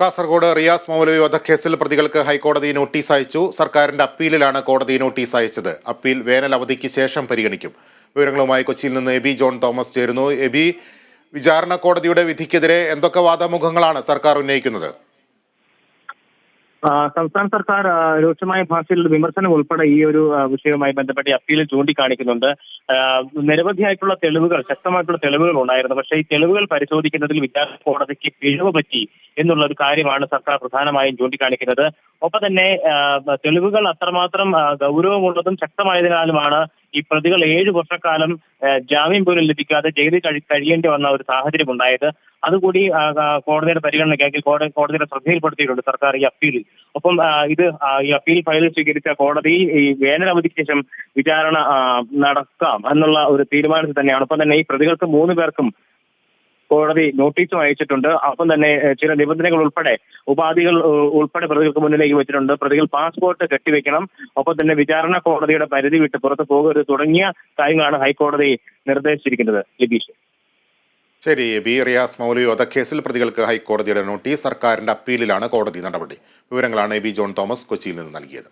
കാസർഗോഡ് റിയാസ് മൗലവി വധക്കേസിൽ പ്രതികൾക്ക് ഹൈക്കോടതി നോട്ടീസ് അയച്ചു. സർക്കാരിന്റെ അപ്പീലിലാണ് കോടതി നോട്ടീസ് അയച്ചത്. അപ്പീൽ വേനൽ അവധിക്ക് ശേഷം പരിഗണിക്കും. വിവരങ്ങളുമായി കൊച്ചിയിൽ നിന്ന് എബി ജോൺ തോമസ് ചേരുന്നു. എബി വിചാരണ കോടതിയുടെ വിധിക്കെതിരെ എന്തൊക്കെ വാദമുഖങ്ങളാണ് സർക്കാർ ഉന്നയിക്കുന്നത്? സംസ്ഥാന സർക്കാർ രൂക്ഷമായ ഭാഷയിൽ വിമർശനം ഉൾപ്പെടെ ഈ ഒരു വിഷയവുമായി ബന്ധപ്പെട്ട് ഈ അപ്പീലിൽ ചൂണ്ടിക്കാണിക്കുന്നുണ്ട്. നിരവധിയായിട്ടുള്ള തെളിവുകൾ ശക്തമായിട്ടുള്ള തെളിവുകൾ ഉണ്ടായിരുന്നു. പക്ഷേ ഈ തെളിവുകൾ പരിശോധിക്കുന്നതിൽ വിചാരണ കോടതിക്ക് പിഴവ് പറ്റി എന്നുള്ള ഒരു കാര്യമാണ് സർക്കാർ പ്രധാനമായും ചൂണ്ടിക്കാണിക്കുന്നത്. ഒപ്പം തന്നെ തെളിവുകൾ അത്രമാത്രം ഗൗരവമുള്ളതും ശക്തമായതിനാലുമാണ് ഈ പ്രതികൾ ഏഴു വർഷക്കാലം ജാമ്യം പോലും ലഭിക്കാതെ ജയിലിൽ കഴി- കഴിയേണ്ടി വന്ന ഒരു സാഹചര്യം ഉണ്ടായത്. അതുകൂടി കോടതിയുടെ പരിഗണനയ്ക്കാക്കി കോടതി കോടതിയുടെ ശ്രദ്ധയിൽപ്പെടുത്തിയിട്ടുണ്ട് സർക്കാർ ഈ അപ്പീലിൽ. ഒപ്പം ഇത് ഈ അപ്പീൽ ഫയൽ സ്വീകരിച്ച കോടതി ഈ വേനലവധിക്ക് ശേഷം വിചാരണ നടത്താം എന്നുള്ള ഒരു തീരുമാനത്തിൽ തന്നെയാണ്. ഒപ്പം തന്നെ ഈ പ്രതികൾക്ക് മൂന്ന് പേർക്കും കോടതി നോട്ടീസും അയച്ചിട്ടുണ്ട്. അപ്പം തന്നെ ചില നിബന്ധനകൾ ഉൾപ്പെടെ ഉപാധികൾ ഉൾപ്പെടെ പ്രതികൾക്ക് മുന്നിലേക്ക് വെച്ചിട്ടുണ്ട്. പ്രതികൾ പാസ്പോർട്ട് കെട്ടിവെക്കണം. ഒപ്പം തന്നെ വിചാരണ കോടതിയുടെ പരിധി വിട്ട് പുറത്തു പോകരുത് തുടങ്ങിയ കാര്യങ്ങളാണ് ഹൈക്കോടതി നിർദ്ദേശിച്ചിരിക്കുന്നത്. ലിബീഷ്. ശരി ബി റിയാസ് മൗലി വധക്കേസിൽ പ്രതികൾക്ക് ഹൈക്കോടതിയുടെ നോട്ടീസ് സർക്കാരിന്റെ അപ്പീലിലാണ് കോടതി നടപടി. വിവരങ്ങളാണ് ബി ജോൺ തോമസ് കൊച്ചിയിൽ നിന്ന് നൽകിയത്.